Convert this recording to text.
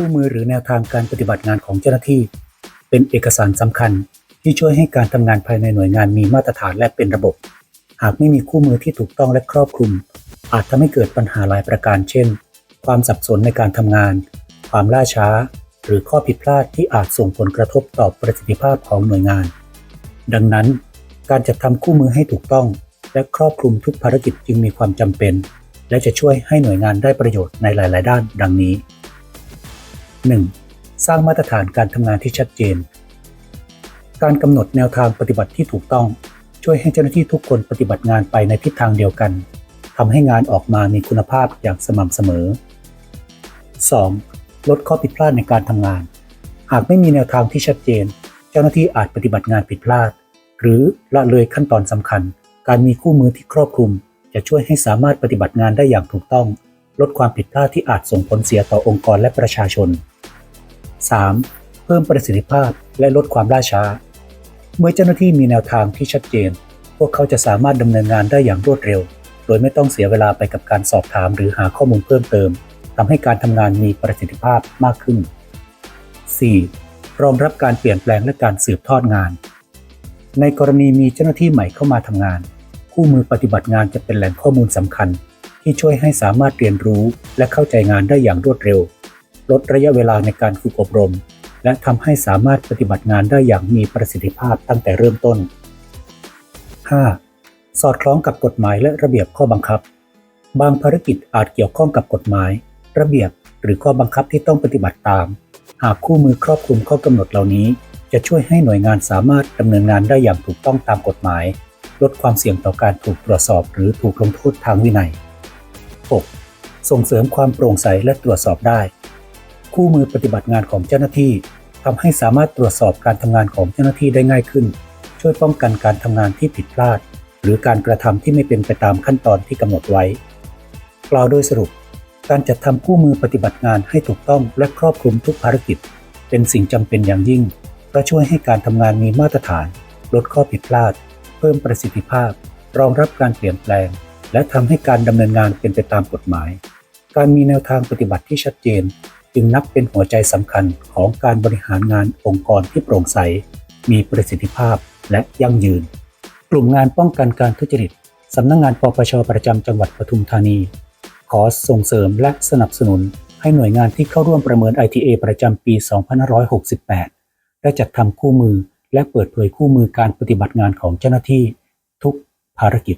คู่มือหรือแนวทางการปฏิบัติงานของเจ้าหน้าที่ เป็นเอกสารสำคัญที่ช่วยให้การทำงานภายในหน่วยงานมีมาตรฐานและเป็นระบบ หากไม่มีคู่มือที่ถูกต้องและครอบคลุม อาจทำให้เกิดปัญหาหลายประการ เช่น ความสับสนในการทำงาน ความล่าช้า หรือข้อผิดพลาดที่อาจส่งผลกระทบต่อประสิทธิภาพของหน่วยงาน ดังนั้น การจัดทำคู่มือให้ถูกต้อง และครอบคลุมทุกภารกิจจึงมีความจำเป็น และจะช่วยให้หน่วยงานได้ประโยชน์ในหลาย ๆ ด้าน ดังนี้ 1. สร้างมาตรฐานการทำงานที่ชัดเจน การกำหนดแนวทางปฏิบัติที่ถูกต้อง ช่วยให้เจ้าหน้าที่ทุกคนปฏิบัติงานไปในทิศทางเดียวกันทำให้งานออกมามีคุณภาพอย่างสม่ำเสมอ 2. ลดข้อผิดพลาดในการทำงาน หากไม่มีแนวทางที่ชัดเจน เจ้าหน้าที่อาจปฏิบัติงานผิดพลาด หรือละเลยขั้นตอนสำคัญ การมีคู่มือที่ครอบคลุม จะช่วยให้สามารถปฏิบัติงานได้อย่างถูกต้อง ลดความผิดพลาดที่อาจส่งผลเสียต่อองค์กรและประชาชน 3. เพิ่มประสิทธิภาพและลดความล่าช้า เมื่อเจ้าหน้าที่มีแนวทางที่ชัดเจน พวกเขาจะสามารถดำเนินงานได้อย่างรวดเร็ว โดยไม่ต้องเสียเวลาไปกับการสอบถามหรือหาข้อมูลเพิ่มเติมทำให้การทำงานมีประสิทธิภาพมากขึ้น 4. รองรับการเปลี่ยนแปลงและการสืบทอดงาน ในกรณีมีเจ้าหน้าที่ใหม่เข้ามาทำงาน คู่มือปฏิบัติงานจะเป็นแหล่งข้อมูลสำคัญ ที่ช่วยให้สามารถเรียนรู้และเข้าใจงานได้อย่างรวดเร็ว ลดระยะเวลาในการฝึกอบรม และทำให้สามารถปฏิบัติงานได้อย่างมีประสิทธิภาพตั้งแต่เริ่มต้น 5. สอดคล้องกับกฎหมายและระเบียบข้อบังคับ บางภารกิจอาจเกี่ยวข้องกับกฎหมาย ระเบียบ หรือข้อบังคับที่ต้องปฏิบัติตาม หากคู่มือครอบคลุมข้อกำหนดเหล่านี้ จะช่วยให้หน่วยงานสามารถดำเนินงานได้อย่างถูกต้องตามกฎหมาย ลดความเสี่ยงต่อการถูกตรวจสอบ หรือถูกลงโทษทางวินัย 6. ส่งเสริมความโปร่งใสและตรวจสอบได้ คู่มือปฏิบัติงานของเจ้าหน้าที่ทำให้สามารถตรวจสอบการทำงานของเจ้าหน้าที่ได้ง่ายขึ้น ช่วยป้องกันการทำงานที่ผิดพลาด หรือการกระทำที่ไม่เป็นไปตามขั้นตอนที่กำหนดไว้กล่าวโดยสรุป การจัดทำคู่มือปฏิบัติงานให้ถูกต้องและครอบคลุมทุกภารกิจ เป็นสิ่งจำเป็นอย่างยิ่งเพราะช่วยให้การทำงานมีมาตรฐาน ลดข้อผิดพลาด เพิ่มประสิทธิภาพ รองรับการเปลี่ยนแปลง และทำให้การดำเนินงานเป็นไปตามกฎหมาย การมีแนวทางปฏิบัติที่ชัดเจน จึงนับเป็นหัวใจสำคัญของการบริหารงานองค์กรที่โปร่งใส มีประสิทธิภาพและยั่งยืน กลุ่มงานป้องกันการทุจริตสำนักงงานปปชประจำจังหวัดปทุมธานี ขอส่งเสริมและสนับสนุนให้หน่วยงานที่เข้าร่วมประเมิน ITA ประจำปี 2568 ได้จัดทำคู่มือและเปิดเผยคู่มือการปฏิบัติงานของเจ้าหน้าที่ ทุกภารกิจ